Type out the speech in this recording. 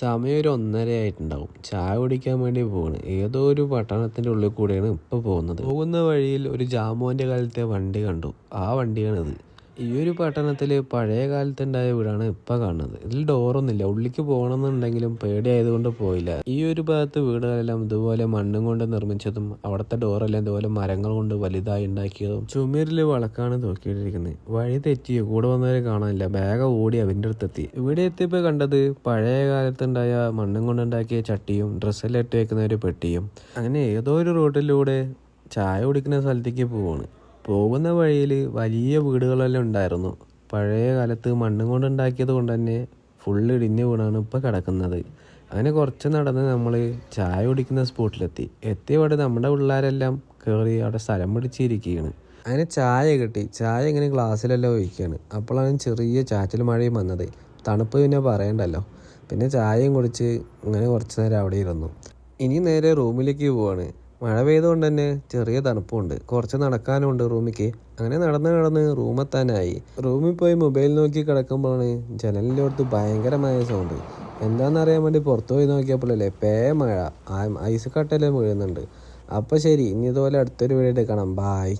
സമയം ഒരു ഒന്നര ആയിട്ടുണ്ടാവും ചായ കുടിക്കാൻ വേണ്ടി പോവാണ്. ഏതോ ഒരു പട്ടണത്തിന്റെ ഉള്ളിൽ കൂടെയാണ് ഇപ്പോൾ പോകുന്നത്. പോകുന്ന വഴിയിൽ ഒരു ജാമോന്റെ കാലത്തെ വണ്ടി കണ്ടു. ആ വണ്ടിയാണിത്. ഈ ഒരു പട്ടണത്തിൽ പഴയ കാലത്തുണ്ടായ വീടാണ് ഇപ്പൊ കാണുന്നത്. ഇതിൽ ഡോറൊന്നുമില്ല. ഉള്ളിക്ക് പോകണമെന്നുണ്ടെങ്കിലും പേടിയായതുകൊണ്ട് പോയില്ല. ഈ ഒരു ഭാഗത്ത് വീടുകളെല്ലാം ഇതുപോലെ മണ്ണും കൊണ്ട് നിർമ്മിച്ചതും അവിടുത്തെ ഡോറെല്ലാം ഇതുപോലെ മരങ്ങൾ കൊണ്ട് വലുതായി ഉണ്ടാക്കിയതും ചുമരിൽ വളക്കാണ് നോക്കിയിട്ടിരിക്കുന്നത് വഴി തെറ്റി കൂടെ വന്നവരെ കാണാനില്ല. ബാഗ് ഓടി അവന്റെ അടുത്തെത്തി. ഇവിടെ എത്തിയപ്പോൾ കണ്ടത് പഴയ കാലത്തുണ്ടായ മണ്ണും കൊണ്ടുണ്ടാക്കിയ ചട്ടിയും ഡ്രസ്സെല്ലാം ഇട്ട് വെക്കുന്ന ഒരു പെട്ടിയും അങ്ങനെ ഏതോ ഒരു റോട്ടിലൂടെ ചായ കുടിക്കുന്ന സ്ഥലത്തേക്ക് പോവാണ്. പോകുന്ന വഴിയിൽ വലിയ വീടുകളെല്ലാം ഉണ്ടായിരുന്നു. പഴയ കാലത്ത് മണ്ണും കൊണ്ട് ഉണ്ടാക്കിയത് കൊണ്ട് തന്നെ ഫുള്ള് ഇടിഞ്ഞ് വീണാണ് ഇപ്പോൾ കിടക്കുന്നത്. അങ്ങനെ കുറച്ച് നടന്ന് നമ്മൾ ചായ കുടിക്കുന്ന സ്പോട്ടിലെത്തി. എത്തിയവിടെ നമ്മുടെ പിള്ളേരെല്ലാം കയറി അവിടെ സ്ഥലം പിടിച്ചിരിക്കുകയാണ്. അങ്ങനെ ചായ കിട്ടി. ചായ ഇങ്ങനെ ഗ്ലാസ്സിലെല്ലാം ഒഴിക്കുകയാണ്. അപ്പോഴാണ് ചെറിയ ചാറ്റൽ മഴയും വന്നത്. തണുപ്പ് പിന്നെ പറയണ്ടല്ലോ. പിന്നെ ചായയും കുടിച്ച് ഇങ്ങനെ കുറച്ച് നേരം അവിടെ ഇരുന്നു. ഇനി നേരെ റൂമിലേക്ക് പോവാണ്. മഴ പെയ്തുകൊണ്ട് തന്നെ ചെറിയ തണുപ്പുണ്ട്. കുറച്ച് നടക്കാനുണ്ട് റൂമിക്ക്. അങ്ങനെ നടന്ന് നടന്ന് റൂമെത്താനായി റൂമിൽ പോയി മൊബൈൽ നോക്കി കിടക്കുമ്പോഴാണ് ജനലിലോട്ട് ഭയങ്കരമായ സൗണ്ട്. എന്താണെന്നറിയാൻ വേണ്ടി പുറത്തു പോയി നോക്കിയപ്പോഴല്ലേ പേ മഴ. ഐസ് കട്ടല്ലേ വീഴുന്നുണ്ട് അപ്പോൾ ശരി ഇനി ഇതുപോലെ അടുത്തൊരു വീഡിയോ എടുക്കണം. ബായ്